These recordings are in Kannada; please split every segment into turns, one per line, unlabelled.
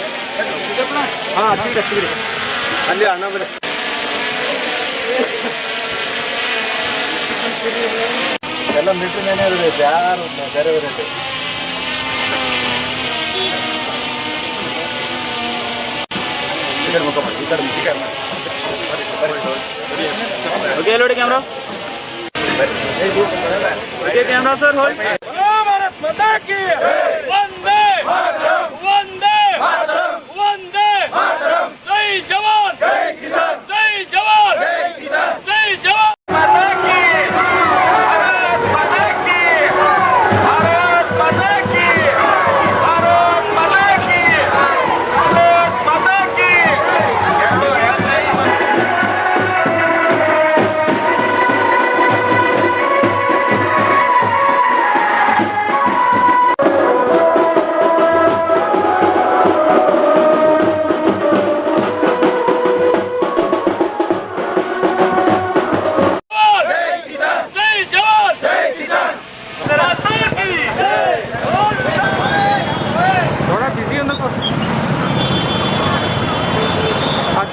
ಹಚ್ಚಿರಿ ಹಚ್ಚಿರಿ ಅಲ್ಲಿ ಅಣ್ಣ ಬರ ಎಲ್ಲ ಮಿಟ್ಟ ಮೇಲೆ ಇರಬೇಕು ಯಾರು ಬೇರೆ ಬೇರೆ. ಈ ಕಡೆ ಮುಖ ಮಾಡಿ ಈ ಕಡೆ ಈ ಕಡೆ ಮಾಡಿ
ಓಕೆ ನೋಡಿ ಕ್ಯಾಮ್ರಾ ಓಕೆ ಕ್ಯಾಮ್ರಾ ಸರ್ ಹೋಲ್ ವಂದೇ ವಂದೇ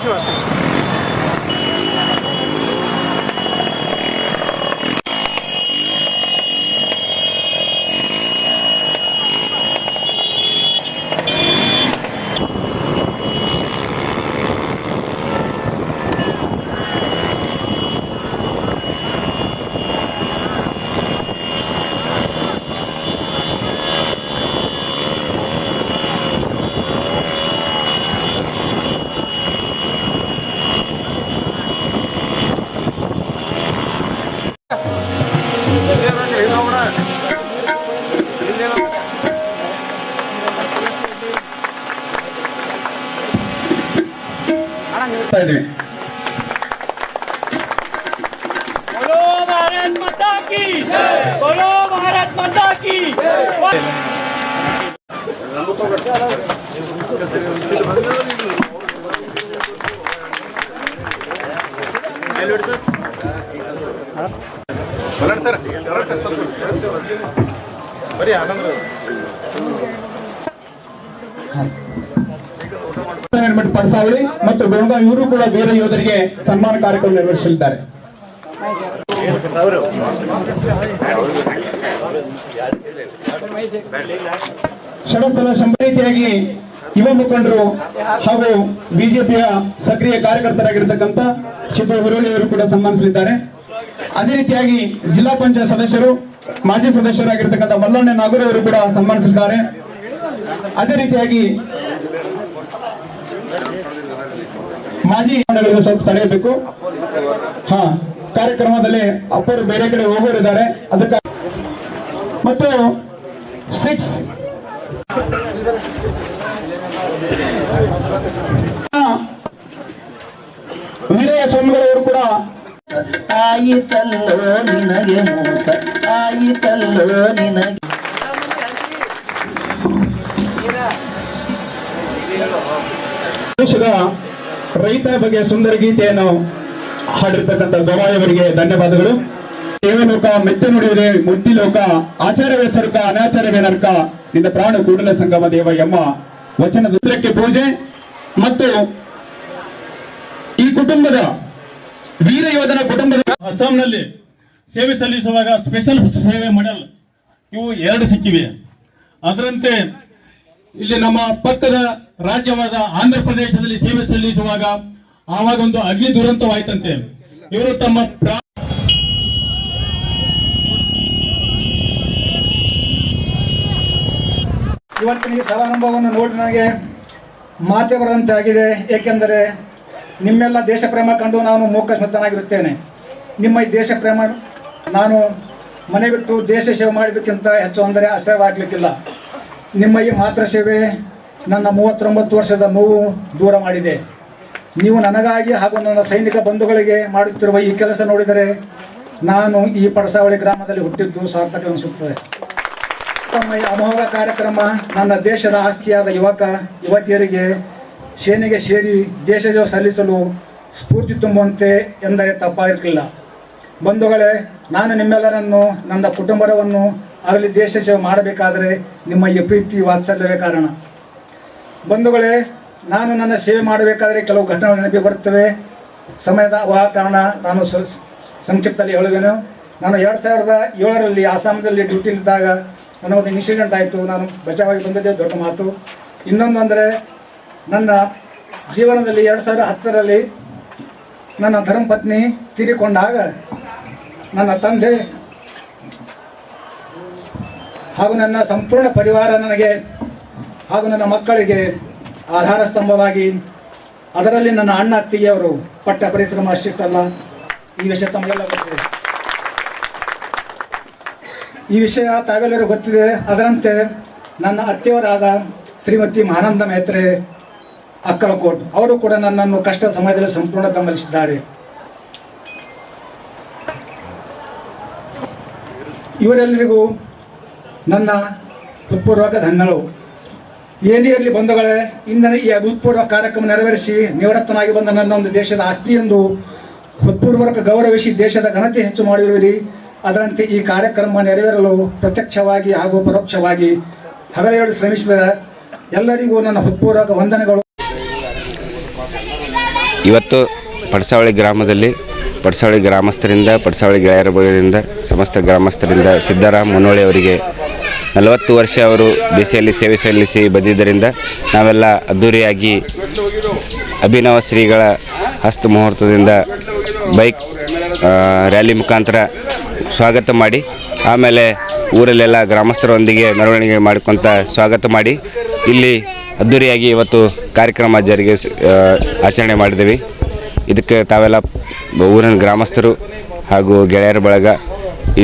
Thank you. है
ಮಾಡ್ತಾ ಇದ್ದೀವಿ
बोलो भारत माता की बोलो भारत माता की
ಬರೋಣ ಸರ್ ಬರೋಣ ಸರ್ ಸ್ವಲ್ಪ. ಬರೀ ಆನಂದ್ರ
ಪಡಸಾವಳಿ ಮತ್ತು ಬೆಳಗಾವಿ ಇವರು ಕೂಡ ಬೇರೆ ಯೋಧರಿಗೆ ಸನ್ಮಾನ ಕಾರ್ಯಕ್ರಮ ನಿರ್ವಹಿಸಲಿದ್ದಾರೆ ಷಡಸ್ಥಲ ಸಂಪ್ರೀತಿಯಾಗಿ ಯುವ ಮುಖಂಡರು ಹಾಗೂ ಬಿಜೆಪಿಯ ಸಕ್ರಿಯ ಕಾರ್ಯಕರ್ತರಾಗಿರ್ತಕ್ಕಂಥ ಚಿತ್ರ ಅವರು ಕೂಡ ಸನ್ಮಾನಿಸಲಿದ್ದಾರೆ. ಅದೇ ರೀತಿಯಾಗಿ ಜಿಲ್ಲಾ ಪಂಚಾಯತ್ ಸದಸ್ಯರು, ಮಾಜಿ ಸದಸ್ಯರಾಗಿರ್ತಕ್ಕಂಥ ಮಲ್ಲಣ್ಣ ನಾಗೂರ್ ಅವರು ಕೂಡ ಸನ್ಮಾನಿಸಲಿದ್ದಾರೆ. ಅದೇ ರೀತಿಯಾಗಿ ಮಾಜಿ ಸ್ವಲ್ಪ ತಡೆಯಬೇಕು. ಹಾ ಕಾರ್ಯಕ್ರಮದಲ್ಲಿ ಅಪ್ಪರು ಬೇರೆ ಕಡೆ ಹೋಗೋರಿದ್ದಾರೆ ಅದಕ್ಕೆ ಮತ್ತು ಸಿಕ್ಸ್ ವಿನಯ ಸ್ವಾಮಿಗಳವರು ಕೂಡ
ಆಯಿತಲ್ಲೋ ನಿನಗೆ ಮೋಸ ಆಯಿತಲ್ಲೋ ನಿನಗೆ
ದೇಶದ ರೈತ ಬಗ್ಗೆ ಸುಂದರ ಗೀತೆಯನ್ನು ಹಾಡಿರ್ತಕ್ಕಂಥ ಗವಾಯವರಿಗೆ ಧನ್ಯವಾದಗಳು. ದೇವಲೋಕ, ಮೆತ್ತೆ ನುಡಿಯುವುದೇ ಮುಟ್ಟಿ ಲೋಕ ಆಚಾರ್ಯವೇ ಸರ್ಕ ಅನಾಚಾರ್ಯವೇ ನರ್ಕ, ನಿನ್ನ ಪ್ರಾಣ ಕೂಡಲ ಸಂಗಮ ದೇವ ಎಂಬ ವಚನ ರುದ್ರಕ್ಕೆ ಪೂಜೆ ಮತ್ತು ಈ ಕುಟುಂಬದ ವೀರ ಯೋಧನ ಕುಟುಂಬದ
ಅಸ್ಸಾಂನಲ್ಲಿ ಸೇವೆ ಸಲ್ಲಿಸುವಾಗ ಸ್ಪೆಷಲ್ ಸೇವೆ ಮೆಡಲ್ ಇವು ಎರಡು ಸಿಕ್ಕಿವೆ. ಅದರಂತೆ ಇಲ್ಲಿ ನಮ್ಮ ಪಕ್ಕದ ರಾಜ್ಯವಾದ ಆಂಧ್ರ ಪ್ರದೇಶದಲ್ಲಿ ಸೇವೆ ಸಲ್ಲಿಸುವಾಗ ಆವಾಗ ಒಂದು ಅಗ್ನಿ ದುರಂತವಾಯ್ತಂತೆ. ಇವರು ತಮ್ಮ
ಇವತ್ತಿನ ಈ ಸಮಾರಂಭವನ್ನು ನೋಡಿ ನನಗೆ ಮಾತೆ ಬರದಂತೆ ಆಗಿದೆ. ಏಕೆಂದರೆ ನಿಮ್ಮೆಲ್ಲ ದೇಶ ಪ್ರೇಮ ಕಂಡು ನಾನು ಮೂಕಸ್ಮತನಾಗಿರುತ್ತೇನೆ ನಿಮ್ಮ ಈ ದೇಶ ಪ್ರೇಮ ನಾನು ಮನೆ ಬಿಟ್ಟು ದೇಶ ಸೇವೆ ಮಾಡಿದ್ದಕ್ಕಿಂತ ಹೆಚ್ಚು ಅಂದರೆ ಅಸಹ್ಯವಾಗಲಿಕ್ಕಿಲ್ಲ. ನಿಮ್ಮ ಈ ಮಾತೃ ಸೇವೆ ನನ್ನ ಮೂವತ್ತೊಂಬತ್ತು ವರ್ಷದ ನೋವು ದೂರ ಮಾಡಿದೆ. ನೀವು ನನಗಾಗಿ ಹಾಗೂ ನನ್ನ ಸೈನಿಕ ಬಂಧುಗಳಿಗೆ ಮಾಡುತ್ತಿರುವ ಈ ಕೆಲಸ ನೋಡಿದರೆ ನಾನು ಈ ಪಡಸಾವಳಿ ಗ್ರಾಮದಲ್ಲಿ ಹುಟ್ಟಿದ್ದು ಸಾರ್ಥಕ ಅನಿಸುತ್ತದೆ. ತಮ್ಮ ಈ ಅಮೋಘ ಕಾರ್ಯಕ್ರಮ ನನ್ನ ದೇಶದ ಆಸ್ತಿಯಾದ ಯುವಕ, ಯುವತಿಯರಿಗೆ ಸೇನೆಗೆ ಸೇರಿ ದೇಶ ಸಲ್ಲಿಸಲು ಸ್ಫೂರ್ತಿ ತುಂಬುವಂತೆ ಎಂದರೆ ತಪ್ಪಾಗಿರಲಿಲ್ಲ. ಬಂಧುಗಳೇ, ನಾನು ನಿಮ್ಮೆಲ್ಲರನ್ನು, ನನ್ನ ಕುಟುಂಬವನ್ನು ಆಗಲಿ ದೇಶ ಸೇವೆ ಮಾಡಬೇಕಾದರೆ ನಿಮ್ಮ ಈ ಪ್ರೀತಿ ವಾತ್ಸಲ್ಯವೇ ಕಾರಣ. ಬಂಧುಗಳೇ, ನಾನು ನನ್ನ ಸೇವೆ ಮಾಡಬೇಕಾದ್ರೆ ಕೆಲವು ಘಟನೆಗಳು ನೆನಪಿ ಬರುತ್ತವೆ. ಸಮಯದ ಅಭಾವ ಕಾರಣ ನಾನು ಸಂಕ್ಷಿಪ್ತದಲ್ಲಿ ಹೇಳುವೆನು. ನಾನು ಎರಡು ಸಾವಿರದ ಏಳರಲ್ಲಿ ಆಸಾಮದಲ್ಲಿ ಡ್ಯೂಟಿಲಿದ್ದಾಗ ಒಂದು ಇನ್ಸಿಡೆಂಟ್ ಆಯಿತು. ನಾನು ಬಚಾವಾಗಿ ಬಂದದ್ದೇ, ದೊಡ್ಡ ಮಾತು. ಇನ್ನೊಂದು ಅಂದರೆ, ನನ್ನ ಜೀವನದಲ್ಲಿ ಎರಡು ಸಾವಿರದ ಹತ್ತರಲ್ಲಿ ನನ್ನ ಧರ್ಮಪತ್ನಿ ತೀರಿಕೊಂಡಾಗ ನನ್ನ ತಂದೆ ಹಾಗೂ ನನ್ನ ಸಂಪೂರ್ಣ ಪರಿವಾರ ನನಗೆ ಹಾಗೂ ನನ್ನ ಮಕ್ಕಳಿಗೆ ಆಧಾರ ಸ್ತಂಭವಾಗಿ, ಅದರಲ್ಲಿ ನನ್ನ ಅಣ್ಣ, ಅತ್ತಿಗೆಯವರು ಪಟ್ಟ ಪರಿಶ್ರಮ ಅಷ್ಟಿಷ್ಟಲ್ಲ, ಈ ವಿಷಯ ತಮಗೆಲ್ಲ ಗೊತ್ತಿದೆ. ಈ ವಿಷಯ ತಾವೆಲ್ಲರೂ ಗೊತ್ತಿದೆ. ಅದರಂತೆ ನನ್ನ ಅತ್ತೆಯವರಾದ ಶ್ರೀಮತಿ ಮಹಾನಂದ ಮೇತ್ರೆ, ಅಕ್ಕಲಕೋಟ್, ಅವರು ಕೂಡ ನನ್ನನ್ನು ಕಷ್ಟ ಸಮಯದಲ್ಲಿ ಸಂಪೂರ್ಣ ಬೆಂಬಲಿಸಿದ್ದಾರೆ. ಇವರೆಲ್ಲರಿಗೂ ನನ್ನ ಹೃತ್ಪೂರ್ವಕ ಧನ್ಯಗಳು. ಏನೇ ಇರಲಿ ಬಂಧುಗಳೇ, ಇಂದಿನ ಈ ಅಭೂತಪೂರ್ವ ಕಾರ್ಯಕ್ರಮ ನೆರವೇರಿಸಿ ನಿವೃತ್ತನಾಗಿ ಬಂದ ನನ್ನ ಒಂದು ದೇಶದ ಆಸ್ತಿ ಎಂದು ಹೃತ್ಪೂರ್ವಕ ಗೌರವಿಸಿ ದೇಶದ ಘನತೆ ಹೆಚ್ಚು ಮಾಡಿರುವಿರಿ. ಅದರಂತೆ ಈ ಕಾರ್ಯಕ್ರಮ ನೆರವೇರಲು ಪ್ರತ್ಯಕ್ಷವಾಗಿ ಹಾಗೂ ಪರೋಕ್ಷವಾಗಿ ಹಗಲೇಳು ಶ್ರಮಿಸಿದ ಎಲ್ಲರಿಗೂ ನನ್ನ ಹೃತ್ಪೂರ್ವಕ ವಂದನೆಗಳು.
ಇವತ್ತು ಪಡಸಾವಳಿ ಗ್ರಾಮದಲ್ಲಿ ಪಡಸಾವಳಿ ಗ್ರಾಮಸ್ಥರಿಂದ, ಪಡಸಾವಳಿ ಗೆಳೆಯರ ಭಾಗದಿಂದ ಸಮಸ್ತ ಗ್ರಾಮಸ್ಥರಿಂದ ಸಿದ್ದರಾಮ್ ಮುನ್ನೋಳಿ ಅವರಿಗೆ ನಲವತ್ತು ವರ್ಷ ಅವರು ದೇಶದಲ್ಲಿ ಸೇವೆ ಸಲ್ಲಿಸಿ ಬಂದಿದ್ದರಿಂದ ನಾವೆಲ್ಲ ಅದ್ದೂರಿಯಾಗಿ ಅಭಿನವ ಶ್ರೀಗಳ ಹಸ್ತ ಮುಹೂರ್ತದಿಂದ ಬೈಕ್ ರ್ಯಾಲಿ ಮುಖಾಂತರ ಸ್ವಾಗತ ಮಾಡಿ, ಆಮೇಲೆ ಊರಲ್ಲೆಲ್ಲ ಗ್ರಾಮಸ್ಥರೊಂದಿಗೆ ಮೆರವಣಿಗೆ ಮಾಡಿಕೊಂತ ಸ್ವಾಗತ ಮಾಡಿ, ಇಲ್ಲಿ ಅದ್ದೂರಿಯಾಗಿ ಇವತ್ತು ಕಾರ್ಯಕ್ರಮ ಜಾರಿಗೆ ಆಚರಣೆ ಮಾಡಿದ್ದೀವಿ. ಇದಕ್ಕೆ ತಾವೆಲ್ಲ ಊರಿನ ಗ್ರಾಮಸ್ಥರು ಹಾಗೂ ಗೆಳೆಯರ ಬಳಗ,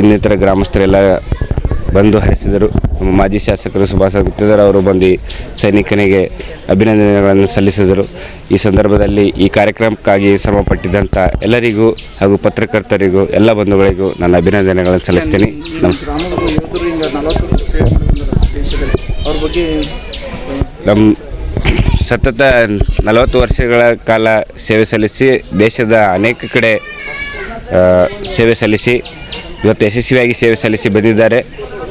ಇನ್ನಿತರ ಗ್ರಾಮಸ್ಥರೆಲ್ಲ ಬಂದು ಹರಿಸಿದರು. ನಮ್ಮ ಮಾಜಿ ಶಾಸಕರು ಸುಭಾಷ ಗುತ್ತಿದರ್ ಅವರು ಬಂದು ಸೈನಿಕನಿಗೆ ಅಭಿನಂದನೆಗಳನ್ನು ಸಲ್ಲಿಸಿದರು. ಈ ಸಂದರ್ಭದಲ್ಲಿ ಈ ಕಾರ್ಯಕ್ರಮಕ್ಕಾಗಿ ಶ್ರಮಪಟ್ಟಿದ್ದಂಥ ಎಲ್ಲರಿಗೂ ಹಾಗೂ ಪತ್ರಕರ್ತರಿಗೂ, ಎಲ್ಲ ಬಂಧುಗಳಿಗೂ ನನ್ನ ಅಭಿನಂದನೆಗಳನ್ನು ಸಲ್ಲಿಸ್ತೀನಿ. ನಮ್ಮ ಸತತ ನಲವತ್ತು ವರ್ಷಗಳ ಕಾಲ ಸೇವೆ ಸಲ್ಲಿಸಿ, ದೇಶದ ಅನೇಕ ಕಡೆ ಸೇವೆ ಸಲ್ಲಿಸಿ, ಇವತ್ತು ಯಶಸ್ವಿಯಾಗಿ ಸೇವೆ ಸಲ್ಲಿಸಿ ಬಂದಿದ್ದಾರೆ.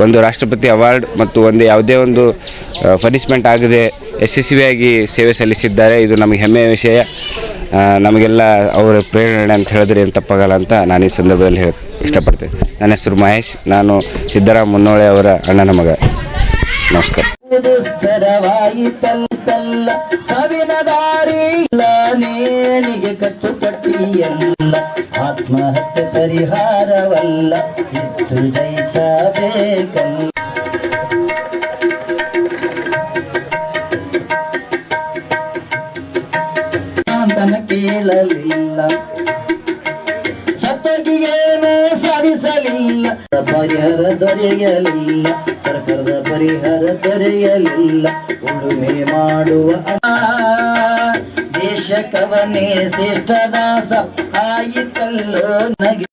ಒಂದು ರಾಷ್ಟ್ರಪತಿ ಅವಾರ್ಡ್ ಮತ್ತು ಒಂದು ಯಾವುದೇ ಒಂದು ಪನಿಷ್ಮೆಂಟ್ ಆಗದೆ ಯಶಸ್ವಿಯಾಗಿ ಸೇವೆ ಸಲ್ಲಿಸಿದ್ದಾರೆ. ಇದು ನಮಗೆ ಹೆಮ್ಮೆಯ ವಿಷಯ. ನಮಗೆಲ್ಲ ಅವರ ಪ್ರೇರಣೆ ಅಂತ ಹೇಳಿದ್ರೆ ಏನು ತಪ್ಪಾಗಲ್ಲ ಅಂತ ನಾನು ಈ ಸಂದರ್ಭದಲ್ಲಿ ಹೇಳ, ಇಷ್ಟಪಡ್ತೇನೆ. ನನ್ನ ಹೆಸರು ಮಹೇಶ್. ನಾನು ಸಿದ್ದರಾಮ ಮುನ್ನೋಳೆ ಅವರ ಅಣ್ಣನ ಮಗ. ನಮಸ್ಕಾರ.
ಆತ್ಮಹತ್ಯೆ ಪರಿಹಾರವಲ್ಲ, ಇತ್ತು ಜಯಿಸಬೇಕಲ್ಲ ಕೇಳಲಿಲ್ಲ ಸತ್ತೋಗಿ ಏನೂ ಸಾಧಿಸಲಿಲ್ಲ, ಪರಿಹಾರ ದೊರೆಯಲಿಲ್ಲ, ಸರ್ಕಾರದ ಪರಿಹಾರ ದೊರೆಯಲಿಲ್ಲ ಉಳುಮೆ ಮಾಡುವ ದೇಶ ಕವನೇ ಶ್ರೇಷ್ಠ ದಾಸ ಆಯಿತಲ್ಲೋ ನಗೆ